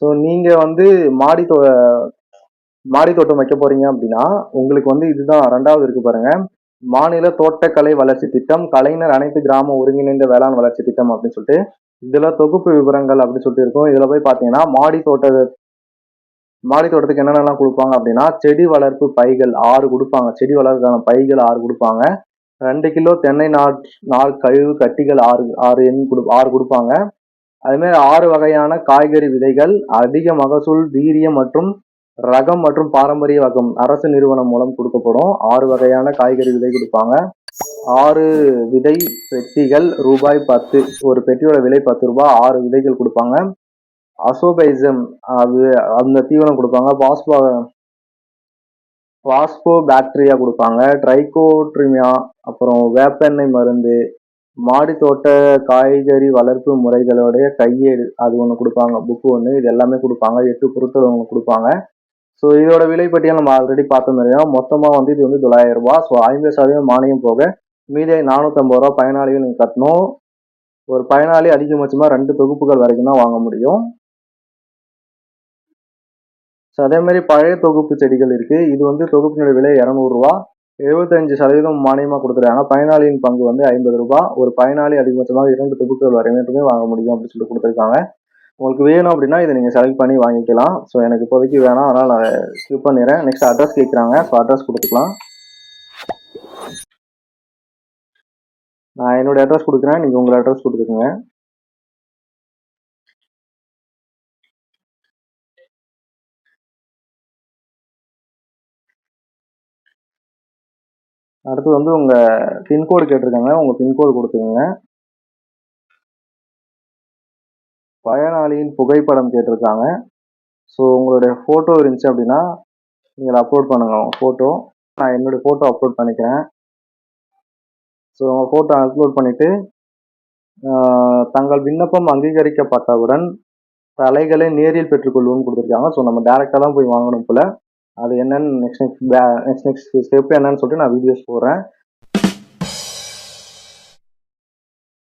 So நீங்கள் வந்து மாடி தோ மாடி தோட்டம் வைக்க போறீங்க அப்படின்னா உங்களுக்கு வந்து இதுதான் ரெண்டாவது இருக்கு பாருங்க. மாநில தோட்டக்கலை வளர்ச்சி திட்டம் கலைஞர் அனைத்து கிராம ஒருங்கிணைந்த வேளாண் வளர்ச்சி திட்டம் அப்படின்னு சொல்லிட்டு இதுல தொகுப்பு விவரங்கள் அப்படின்னு சொல்லிட்டு இருக்கும். இதுல போய் பாத்தீங்கன்னா மாடி தோட்ட மாடி தோட்டத்துக்கு என்னென்னலாம் கொடுப்பாங்க அப்படின்னா செடி வளர்ப்பு பைகள் ஆறு கொடுப்பாங்க. செடி வளர்க்கான பைகள் ஆறு கொடுப்பாங்க. ரெண்டு கிலோ தென்னை நாட் நாள் கழிவு கட்டிகள் ஆறு ஆறு எண் கொடு ஆறு கொடுப்பாங்க. அதுமாரி ஆறு வகையான காய்கறி விதைகள் அதிக மகசூல் வீரியம் மற்றும் ரகம் மற்றும் பாரம்பரிய வகம் அரசு நிறுவனம் மூலம் கொடுக்கப்படும். ஆறு வகையான காய்கறி விதை கொடுப்பாங்க. ஆறு விதை பெட்டிகள் ரூபாய் பத்து ஒரு பெட்டியோட விலை பத்து ரூபாய் ஆறு விதைகள் கொடுப்பாங்க. அசோபைசம் அது அந்த தீவனம் கொடுப்பாங்க. பாஸ்போ பாஸ்போ பாக்டீரியா கொடுப்பாங்க. ட்ரைகோட்ரிமியா அப்புறம் வேப்பெண்ணெய் மருந்து மாடி தோட்ட காய்கறி வளர்ப்பு முறைகளுடைய கையேடு அது ஒன்று கொடுப்பாங்க. புக்கு ஒன்று இது எல்லாமே கொடுப்பாங்க. எட்டு பொருட்கள் ஒன்று கொடுப்பாங்க. ஸோ இதோட விலை பட்டியல் நம்ம ஆல்ரெடி பார்த்த மாதிரியும் மொத்தமாக வந்து இது வந்து தொள்ளாயிரம் ரூபா. ஸோ ஐம்பது சதவீதம் மானியம் போக மீதி நானூற்றம்பது ரூபா பயனாளிகள் நீங்கள் கட்டணும். ஒரு பயனாளி அதிகபட்சமாக ரெண்டு தொகுப்புகள் வரைக்கும் தான் வாங்க முடியும். ஸோ அதே மாதிரி பழைய தொகுப்பு செடிகள் இருக்குது இது வந்து தொகுப்பினுடைய விலை இரநூறுவா எழுபத்தஞ்சு சதவீதம் மானியமாக கொடுத்துருக்காங்க பயனாளியின் பங்கு வந்து ஐம்பது ரூபாய் ஒரு பயனாளி அதிகபட்சமாக இரண்டு தொகுப்புகள் வரையுமே வாங்க முடியும் அப்படின்னு சொல்லி கொடுத்துருக்காங்க. உங்களுக்கு வேணும் அப்படின்னா இதை நீங்கள் செலக்ட் பண்ணி வாங்கிக்கலாம். ஸோ எனக்கு இப்போதைக்கு வேணாம். அதனால் நான் ஸ்கிப் பண்ணிடுறேன். நெக்ஸ்ட் அட்ரஸ் கேட்குறாங்க ஸோ அட்ரஸ் கொடுத்துக்கலாம். நான் என்னோடய அட்ரஸ் கொடுக்குறேன். நீங்கள் உங்கள் அட்ரஸ் கொடுத்துக்கோங்க. அடுத்து வந்து உங்கள் பின்கோடு கேட்டிருக்காங்க. உங்கள் பின்கோடு கொடுத்துக்கோங்க. பயனாளியின் புகைப்படம் கேட்டிருக்காங்க. ஸோ உங்களுடைய ஃபோட்டோ இருந்துச்சு அப்படின்னா நீங்கள் அப்லோட் பண்ணுங்க. ஃபோட்டோ நான் என்னுடைய ஃபோட்டோ அப்லோட் பண்ணிக்கிறேன். ஸோ உங்கள் ஃபோட்டோ அப்லோட் பண்ணிவிட்டு தங்கள் விண்ணப்பம் அங்கீகரிக்கப்பட்டவுடன் தலைகளை நேரில் பெற்றுக்கொள்வோம்னு கொடுத்துருக்காங்க. ஸோ நம்ம டேரெக்டாக தான் போய் வாங்கணும் போல். அது என்னன்னு next next next next step என்னன்னு சொல்லிட்டு நான் வீடியோஸ் போடுறேன்.